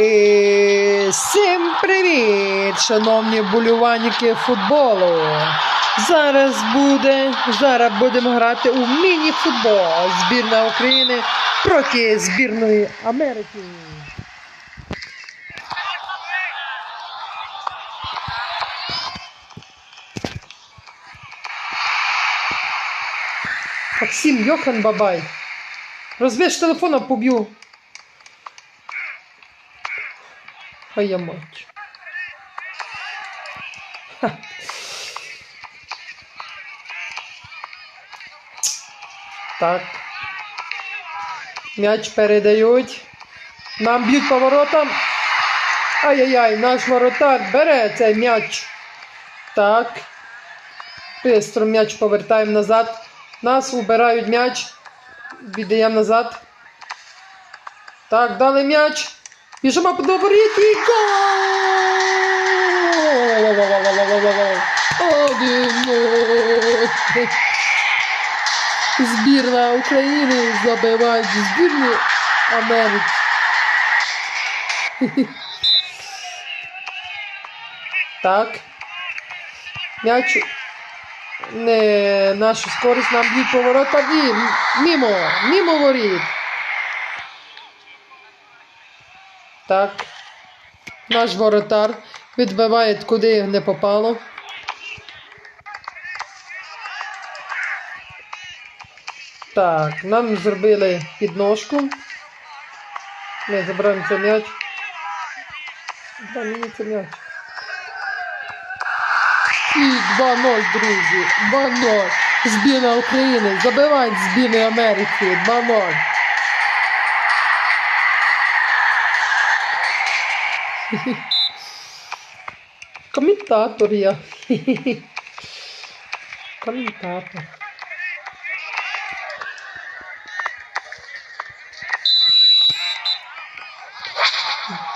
І всім привіт, шановні боліванники футболу. Зараз буде, зараз будемо грати у міні-футбол. Збірна України проти збірної Америки. Максим Йохан Бабай. Розбиш телефона, поб'ю. Хай я мать. Так. М'яч передають. Нам б'ють по воротам. Ай-яй-яй, наш воротар бере цей м'яч. Так. Бистро м'яч повертаємо назад. Нас убирають м'яч. Віддаємо назад. Так, дали м'яч. Біжимо до воріт і гол! Збірна України забиває збірну Америки. Так. М'яч не нашу скорість нам б'ють поворота і мімо, мімо воріт. Так. Наш воротар відбиває куди не попало. Так, нам зробили підножку. Ми забираємо цей м'яч. Дай мені цей м'яч. І 2-0, друзі. 2-0. Збірна України. Забивають збірної Америки. 2-0. Коментатор я. Коментатор.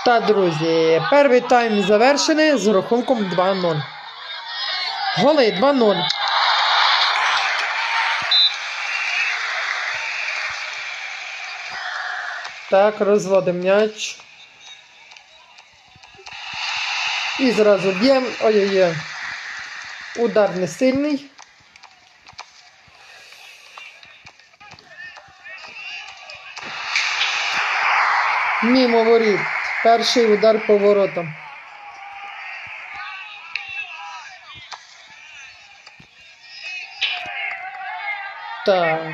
Та, друзі, перший тайм завершений з рахунком 2-0. Голи 2-0. Так, розводимо м'яч. І зразу б'ємо. Ой-ой-ой. Удар не сильний. Мімо воріт. Перший удар по воротам. Так.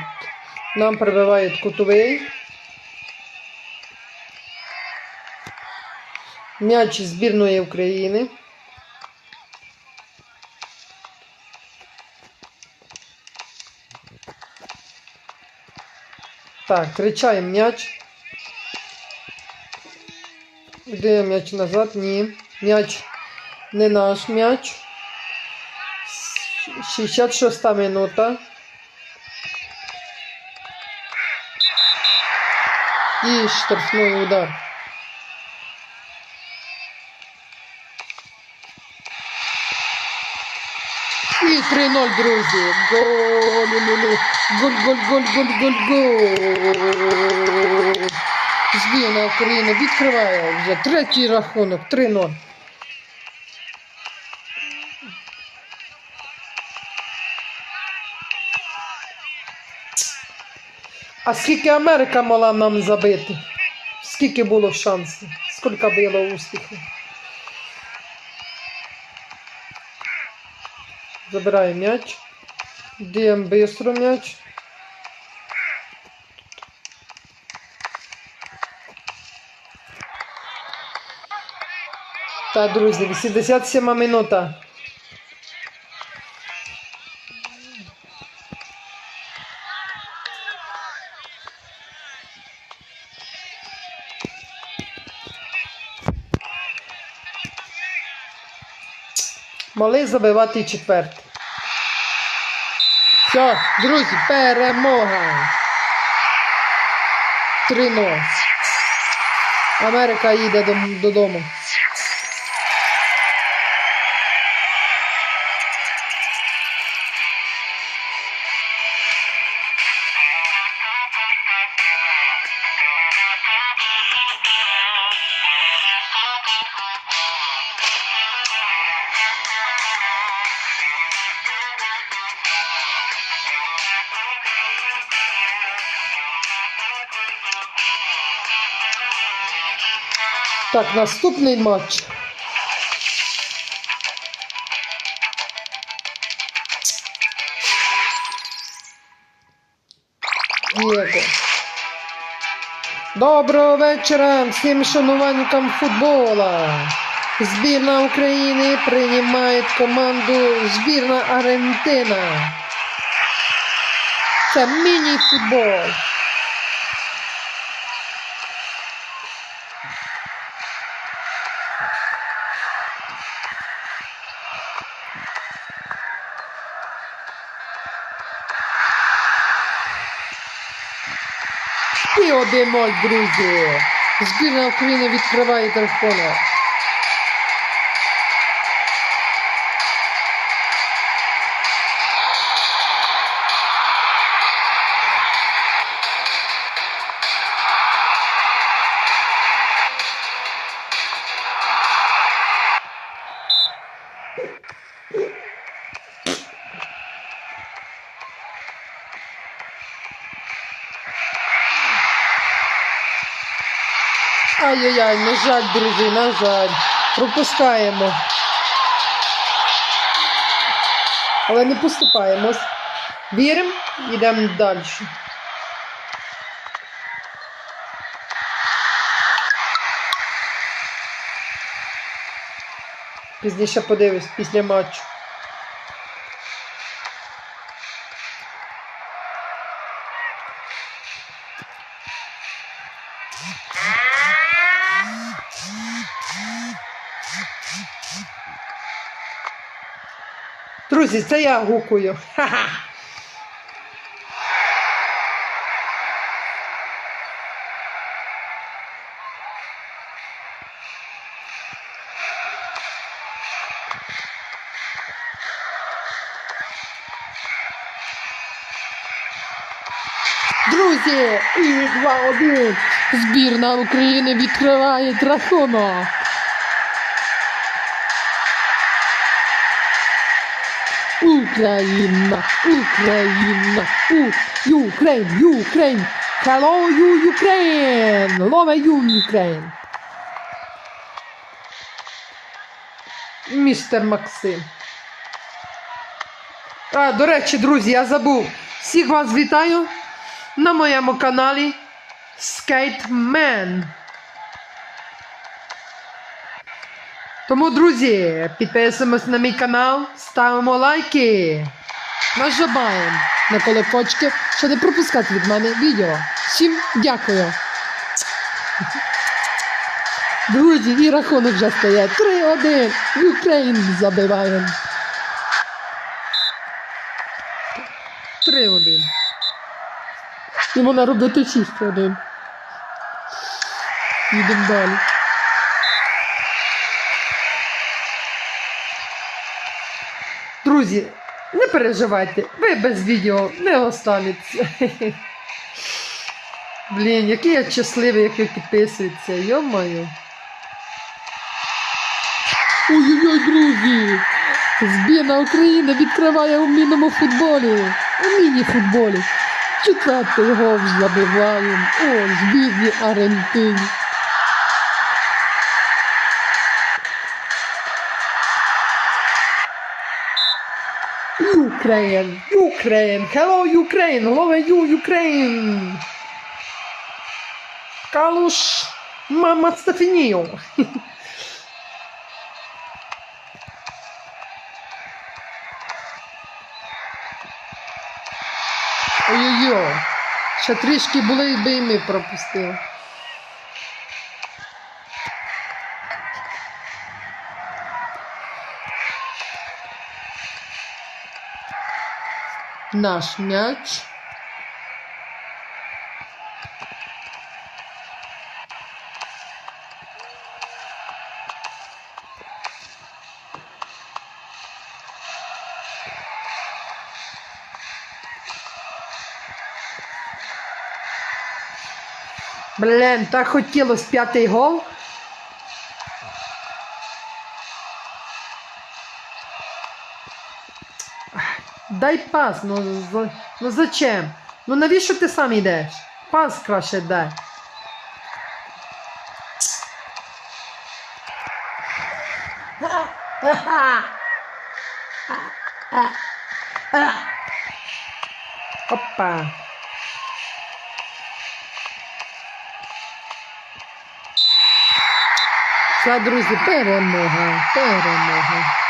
Нам прибивають кутовий. М'яч збірної України. Так, кричаємо м'яч. Де м'яч назад? Ні. М'яч не наш м'яч. 66 минута. І штрафний удар. І 3-0, друзі. Гол, лю-лю-лю. Голь, голь, голь, голь, голь, гол. Збірна України відкриває вже третій рахунок. 3-0. А скільки Америка могла нам забити? Скільки було шансів? Скільки було успіхів? Забирає м'яч. Діємо бистро м'яч. Так, друзі, 87 минута. Могли забивати четвертий. Все, друзі, перемога. 3-0. Америка їде дом- додому. Так, наступний матч. Дієго. Доброго вечора всім шанувальникам футбола. Збірна України приймає команду збірна Аргентина. Це міні-футбол. І один ноль, друзі. Збірна України відкриває телефона. Ай-яй-яй, на жаль, друзі, на жаль. Пропускаємо. Але не поступаємось. Віримо, йдемо далі. Пізніше подивись після матчу. Друзі, це я гукую. Друзі, і 2-1. Збірна України відкриває рахунок. Україна, Україна, У, Юкрейн, Юкрейн, Hello, you Ukraine, Love you, Ukraine. Містер Максим. А, до речі, друзі, я забув. Всіх вас вітаю на моєму каналі Skateman. Тому, друзі, підписуємось на мій канал, ставимо лайки, нажимаємо на колокольчики, щоб не пропускати від мене відео. Всім дякую. Друзі, і рахунок вже стає 3-1. Україн забиваємо. 3-1. І вона робити 6-1. Їдемо далі. Друзі, не переживайте, ви без відео не останеться. Блін, який я щасливий, як ви підписуєтеся, йо-моє. Ой-ой-ой, друзі! Збірна України відкриває у мінному футболі. У міні-футболі. Четвертий гол забиваємо. О, збірні Аргентині. Ukraine, Ukraine, hello Ukraine, love you Ukraine. Калуш, мама Стефанію. Ой-ой-ой, ще трішки були, би і ми пропустили. Наш мяч. Блін, так хотілося п'ятий гол. Дай пас, ну, ну зачем? Ну навіщо ти сам йдеш? Пас краще дай. Опа. Все, друзі, перемога, перемога.